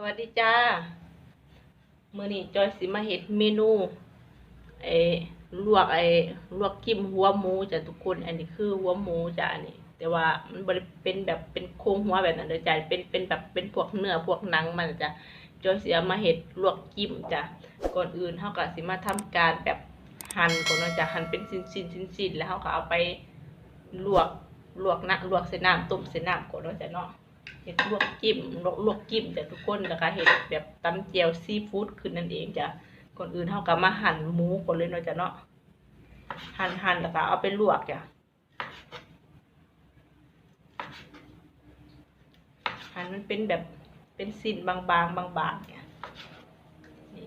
สวัสดีจ้ามือนี้จอยสิมาเฮ็ดเมนูไอ้ลวกไอ้ลวกกิ้มหัวหมูจ้ะทุกคน อันนี้คือหัวหมูจ้ะอันนี้ แต่ว่ามันเป็นแบบเป็นโครงหัวแบบนั้นเด้อจ้ะเป็นเป็นแบบเป็นพวกเนื้อพวกหนังมันจ้ะจอยเสิเอามาเฮ็ดลวกกิ้มจ้ะก่อนอื่นเฮาก็สิมาทำการแบบหั่นก่อนเนาะจ้ะหั่นเป็นชิ้นๆๆๆแล้วเฮาก็เอาไปลวกลวกนะลวกใส่น้ำต้มใส่น้ำก่อนเนาะจ้ะเนาะ ห็ดลวกจิ้มลวกลวกจิ้มแต่ทุกคนนะคะเห็ดแบบตำเจียวซีฟู้ดขึ้นนั่นเองจ้ะก่อนอื่นเท่ากับมาหั่นหมูก่อนเลยเนาะจ้ะเนาะหั่นหั่นแล้วก็เอาไปลวกจ้ะหั่นมันเป็นแบบเป็นสิ้นบางๆบางๆเนี่ยนี่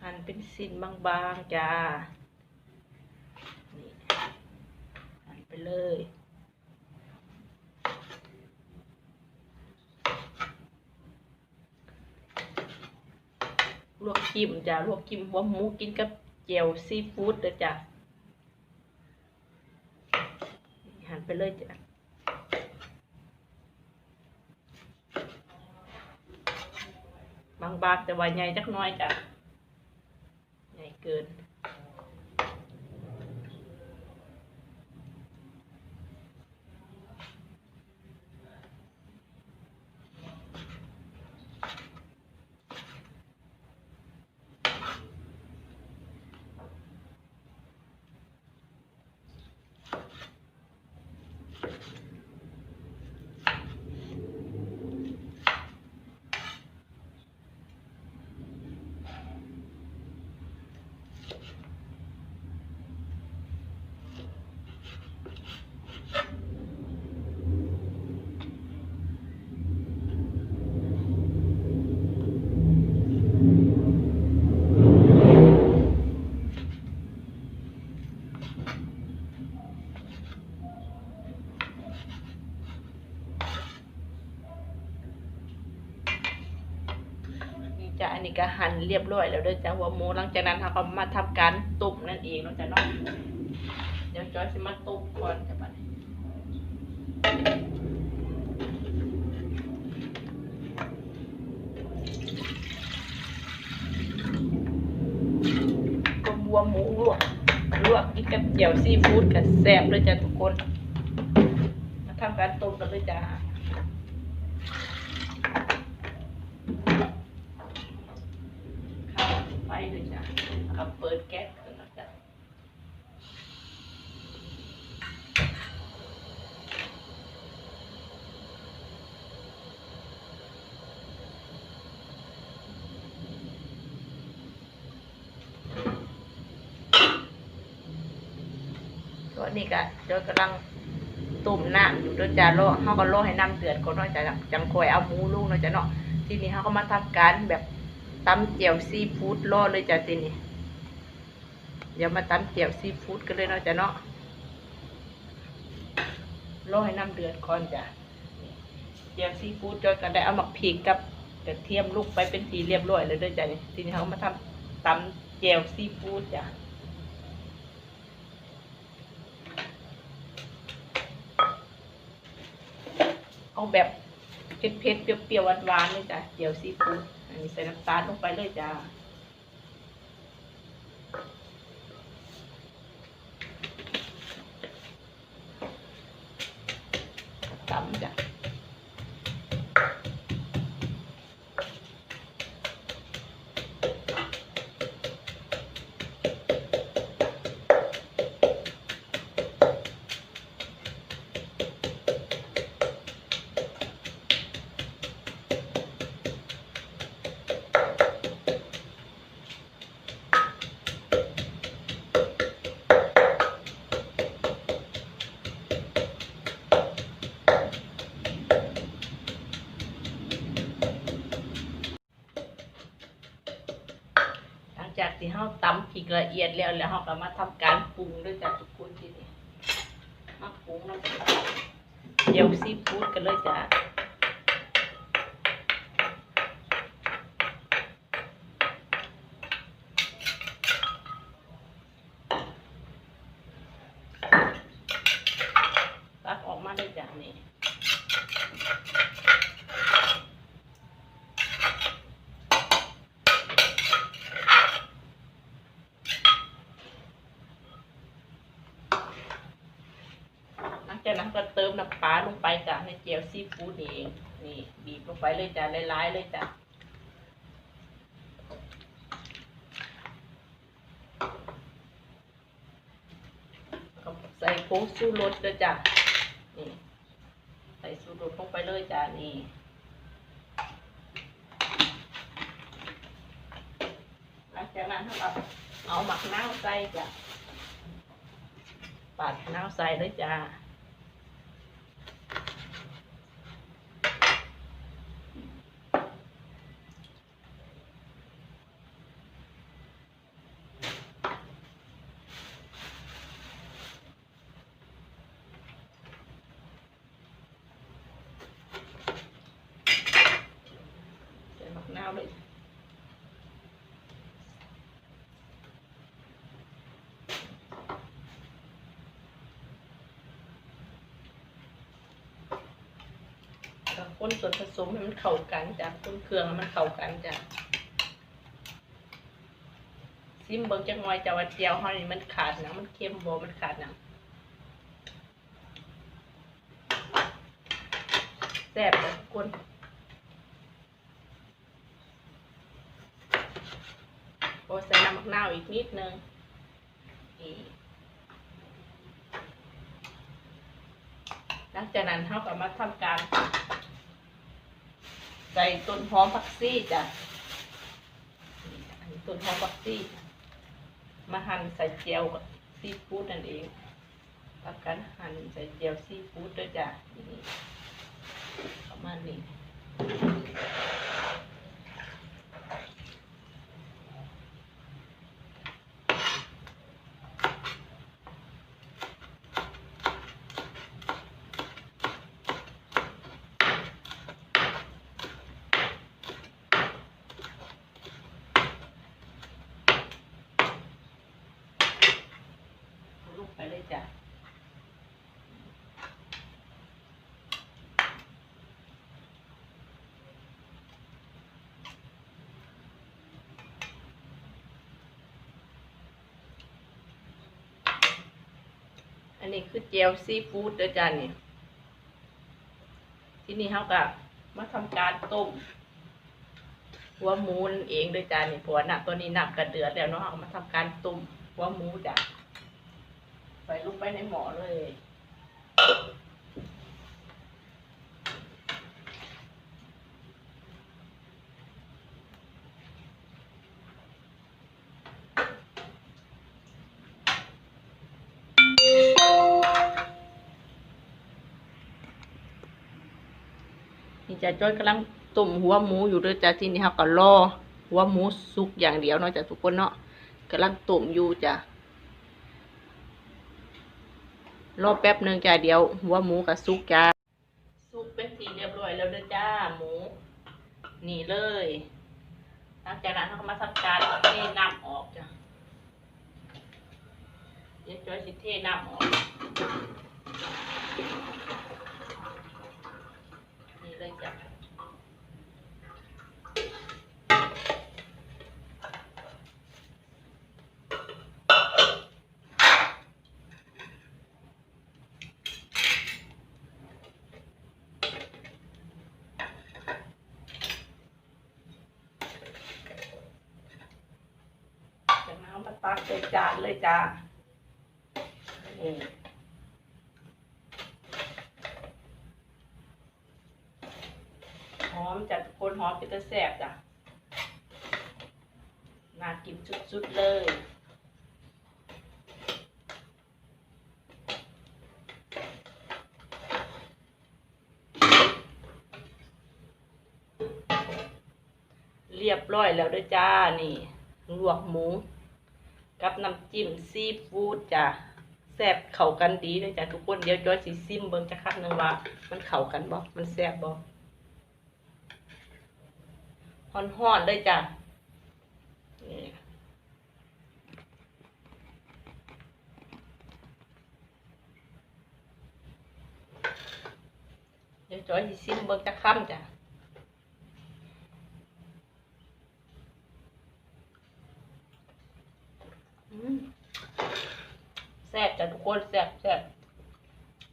หั่น เป็นสิ้นบางๆจ้า นี่หั่นไปเลย ลวกจิ้มจ้ะลวกจิ้มหัวหมูกินกับเจียวซีฟู้ดเด้อจ้ะหั่นไปเลยจ้ะบางๆแต่ว่าใหญ่จักน้อยจ้ะ เกิน นี่ จ้ะอันนี้ก็หั่นเรียบร้อยแล้วเด้อจ้ะหัวหมูหลังจากนั้นเราก็มาทำการต้มนั่นเองเนาะจ้ะเนาะเดี๋ยวจอยสิมาต้มก่อนจ้ะบัดนี้ก็บัวหมูลวกลวกกินกับเจียวซีฟู้ดกับแซ่บเลยจ้ะทุกคน มาทำการต้มกันเลยจ้ะ ข้าวไฟเลยจ้ะแล้วก็เปิดแก๊สขึ้นแล้วจ้ะตอ นี้ก็เดี๋ยวกำลังต้มน้ำอยู่เด้วยจ้ะรอเขาก็รอให้น้ำเดือดก่อนเนาะจะจังคอยเอาหมูลงเนาะจ้ะเนาะทีนี้เขาก็มาทำการแบบตำเจียวซีฟู้ดรอเลยจ้ะทีนี้เดี๋ยวมาตำเจียวซีฟู้ดกันเลยเนาะจ้ะเนาะรอให้น้ำเดือดก่อนจ้ะเจียวซีฟู้ดจอยก็ได้เอาหมักพริกกับกระเทียมลูกไปเป็นสีเรียบร้อยเลยด้วยจ้ะนี่ทีนี้เขามาทำตำเจียวซีฟู้ดจ้ะเอา แบบเผ็ดๆเปรี้ยวๆหวานๆเลยจ้ะเจียวซีฟู้ดอันนี้ใส่น้ำตาลลงไปเลยจ้ะตำจ้ะ จากที่เฮาตำพผิกละเอียดแล้วแล้วเฮาก็มาทำการปรุงด้วยจากทุกคนที่นี่มาปรุงแล้วเดี๋ยวซีฟู้ดกันเลยจ้ะตักออกมาได้จากนี้ ลงไปจ้ะในเจียวซีฟู้ดเองนี่บีบลงไปเลยจ้ะหลายๆเลยจ้ะใส่ผงชูรสด้วยจ้ะนี่ใส่ชูรสลงไปเลยจ้ะนี่หลังจากนั้นเราก็เอาหมักน้าใส่จ้ะปาดน้าใส่เลยจ้ะ ใส่มะนาวเลยแล้ว คนส่วนผสมให้มันเข้ากันจ้ะคนเครื่องให้มันเข้ากันจ้ะซิมเบิ่งจังหน่อยจ้ะว่าเจียวเฮานี่มันขาดหนังมันเค็มบ่มันขาดหนังแซ่บจ้ะทุกคนโอ้ใส่น้ำมะนาวอีกนิดนึงนี่หลังจากนั้นเขาก็มาทำการ ใส่ต้นหอมผักซี่จ้ะนี่อันนี้ต้นหอมผักซี่จ้ะมาหั่นใส่เจียวกับซีฟู้ดนั่นเองทำการหั่นใส่เจียวซีฟู้ดด้วยจ้ะนี่ประมาณนี้ ลูกไปเลย จ้ะอันนี้คือเจลซีฟู้ดเด้อจ้านี่ที่นี่เขาก็มาทำการต้มหัวหมูนเองเด้อจ้านี่เพราะว่าน้ำตัวนี้น้ำกระเดือดแล้วเนาะเอามาทำการต้มหัวหมูจ้ะ ใส่ลงไปในหม้อเลย นี่จะจ้อยกำลังต้มหัวหมูอยู่ด้วยจ้ะที่นี่เขาก็รอหัวหมูสุกอย่างเดียวเนาะจ้ะทุกคนเนาะกำลังต้มอยู่จ้ะ รอแป๊บหนึ่งจ้ะเดี๋ยวหัวหมูกับซุกจ้าซุกเป็นสีเรียบร้อยแล้วเด้อจ้าหมูนี่เลยหลังจากนั้นเขาก็มาทำการเทน้ำออกจ้ะเดี๋ยวจอยสิเทน้ำออก นี่เลยจ้ะจากนั้นเอามา ตักใส่จานเลยจ้านี่หอมจากคนหอมเป็นตะแสบจ้ะน่ากินสุดๆเลยเรียบร้อยแล้วด้วยจ้า นี่ ลวกหมู กับน้ำจิ้มซีฟู้ดจ้ะแซ่บเข้ากันดีเลยจ้ะทุกคนเดี๋ยวจอยสิซิมเบิ่งจะคักหนึงว่า มันเข้ากันบ่มันแซ่บบ่ห่อนๆเลยจ้ะนี่เดี๋ยวจอยสิซิมเบิ่งจะค่ำจ้ะอืม แซ่บจ้ะทุกคนแซ่บแซ่บ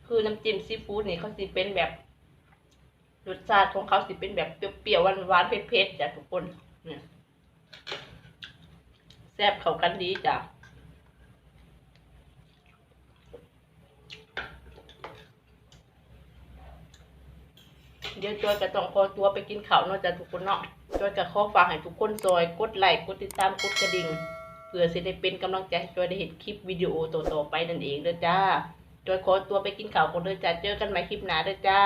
คือน้ำจิ้มซีฟู้ดนี่เขาสิเป็นแบบรสชาติของเขาสิเป็นแบบเปรี้ยวๆหวานๆเผ็ดๆจ้ะทุกคนเนี่ยแซ่บเข้ากันดีจ้ะเดี๋ยวจอยก็ต้องขอตัวไปกินข้าวเนาะจ้ะทุกคนเนาะจอยก็ขอฝากให้ทุกคนซอยกดไลค์กดติดตามกดกระดิ่ง พื่อสิได้เป็นกำลังใจให้จอยได้เห็นคลิปวิดีโอต่อๆไปนั่นเองเด้อจ้าจอยขอตัวไปกินข้าวก่อนเด้อจ้าเจอกันใหม่คลิปหน้าเด้อจ้า